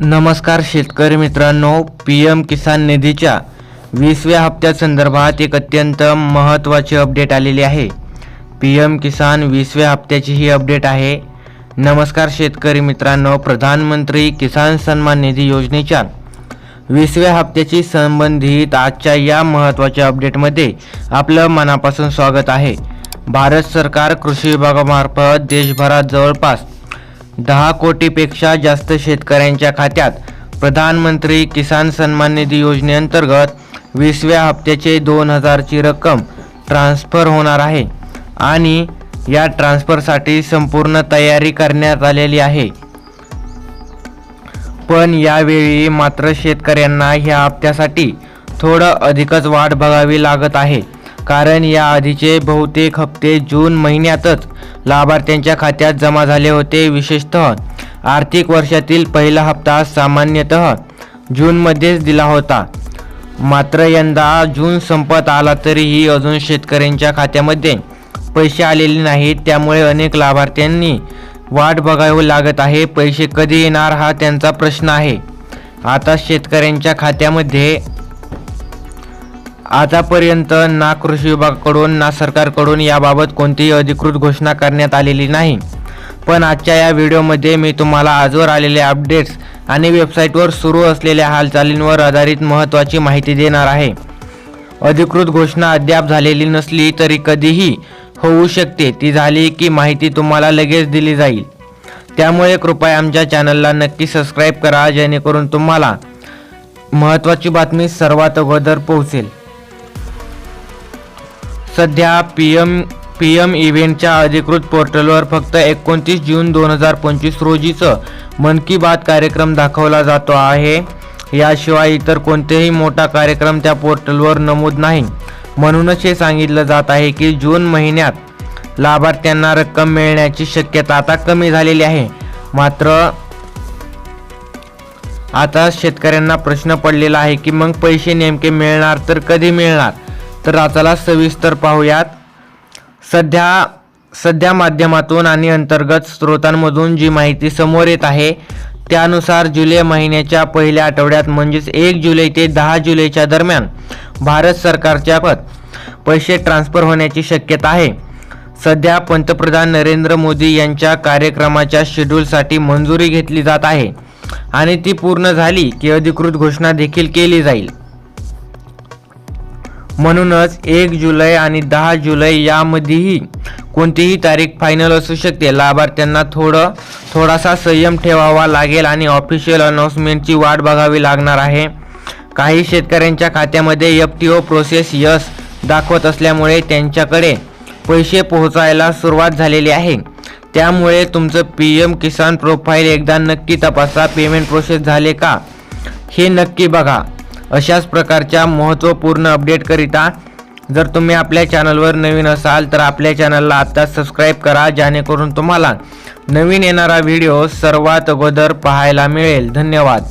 नमस्कार शेतकरी मित्रांनो पी एम किसान निधीच्या वीसव्या हप्त्यासंदर्भात एक अत्यंत महत्त्वाची अपडेट आलेली आहे. पी एम किसान वीसव्या हप्त्याची ही अपडेट आहे. नमस्कार शेतकरी मित्रांनो प्रधानमंत्री किसान सन्मान निधी योजनेच्या वीसव्या हप्त्याची संबंधित आजच्या या महत्त्वाच्या अपडेटमध्ये आपलं मनापासून स्वागत आहे. भारत सरकार कृषी विभागामार्फत देशभरात जवळपास दहा कोटीपेक्षा जास्त शेतकऱ्यांच्या खात्यात प्रधानमंत्री किसान सन्मान निधी योजनेअंतर्गत वीसव्या हप्त्याचे दोन हजारची रक्कम ट्रान्स्फर होणार आहे आणि या ट्रान्स्फरसाठी संपूर्ण तयारी करण्यात आलेली आहे. पण यावेळी मात्र शेतकऱ्यांना ह्या हप्त्यासाठी थोडं अधिकच वाट बघावी लागत आहे. कारण याआधीचे बहुतेक हप्ते जून महिन्यातच लाभार्थ्यांच्या खात्यात जमा झाले होते. विशेषतः आर्थिक वर्षातील पहिला हप्ता सामान्यतः जूनमध्येच दिला होता. मात्र यंदा जून संपत आला तरीही अजून शेतकऱ्यांच्या खात्यामध्ये पैसे आलेले नाहीत. त्यामुळे अनेक लाभार्थ्यांनी वाट बघावी लागत आहे. पैसे कधी येणार हा त्यांचा प्रश्न आहे. आता शेतकऱ्यांच्या खात्यामध्ये आतापर्यंत ना कृषी विभागाकडून ना सरकारकडून याबाबत कोणतीही अधिकृत घोषणा करण्यात आलेली नाही. पण आजच्या या व्हिडिओमध्ये मी तुम्हाला आजवर आलेले अपडेट्स आणि वेबसाईटवर सुरू असलेल्या हालचालींवर आधारित महत्त्वाची माहिती देणार आहे. अधिकृत घोषणा अद्याप झालेली नसली तरी कधीही होऊ शकते. ती झाली की माहिती तुम्हाला लगेच दिली जाईल. त्यामुळे कृपया आमच्या चॅनलला नक्की सबस्क्राईब करा जेणेकरून तुम्हाला महत्त्वाची बातमी सर्वात अगोदर पोहोचेल. सध्या पी एम पी एम इव्हेंटच्या अधिकृत पोर्टलवर फक्त एकोणतीस जून दोन हजार पंचवीस रोजीचं मन की बात कार्यक्रम दाखवला जातो आहे. याशिवाय इतर कोणतेही मोठा कार्यक्रम त्या पोर्टलवर नमूद नाही. म्हणूनच हे सांगितलं जात आहे की जून महिन्यात लाभार्थ्यांना रक्कम मिळण्याची शक्यता आता कमी झालेली आहे. मात्र आता शेतकऱ्यांना प्रश्न पडलेला आहे की मग पैसे नेमके मिळणार तर कधी मिळणार? तर आताला सविस्तर पाहूयात. सध्या सध्या माध्यमातून आणि अंतर्गत स्रोतांमधून जी माहिती समोर येत आहे त्यानुसार जुलै महिन्याच्या पहिल्या आठवड्यात म्हणजेच एक जुलै ते दहा जुलैच्या दरम्यान भारत सरकारच्या पत पैसे ट्रान्स्फर होण्याची शक्यता आहे. सध्या पंतप्रधान नरेंद्र मोदी यांच्या कार्यक्रमाच्या शेड्यूलसाठी मंजुरी घेतली जात आहे आणि ती पूर्ण झाली की अधिकृत घोषणा देखील केली जाईल. म्हणूनच एक जुलै आणि दहा जुलै यामध्येही कोणतीही तारीख फायनल असू शकते. लाभार्थ्यांना थोडं थोडासा संयम ठेवावा लागेल आणि ऑफिशियल अनाऊन्समेंटची वाट बघावी लागणार आहे. काही शेतकऱ्यांच्या खात्यामध्ये F T O process yes दाखवत असल्यामुळे त्यांच्याकडे पैसे पोहोचायला सुरुवात झालेली आहे. त्यामुळे तुमचं पी एम किसान प्रोफाईल एकदा नक्की तपासा. पेमेंट प्रोसेस झाले का? हे नक्की बघा. अशाच प्रकारच्या महत्त्वपूर्ण अपडेटकरिता जर तुम्ही आपल्या चॅनलवर नवीन असाल तर आपल्या चॅनलला आत्ताच सबस्क्राईब करा जेणेकरून तुम्हाला नवीन येणारा व्हिडिओ सर्वात अगोदर पाहायला मिळेल. धन्यवाद.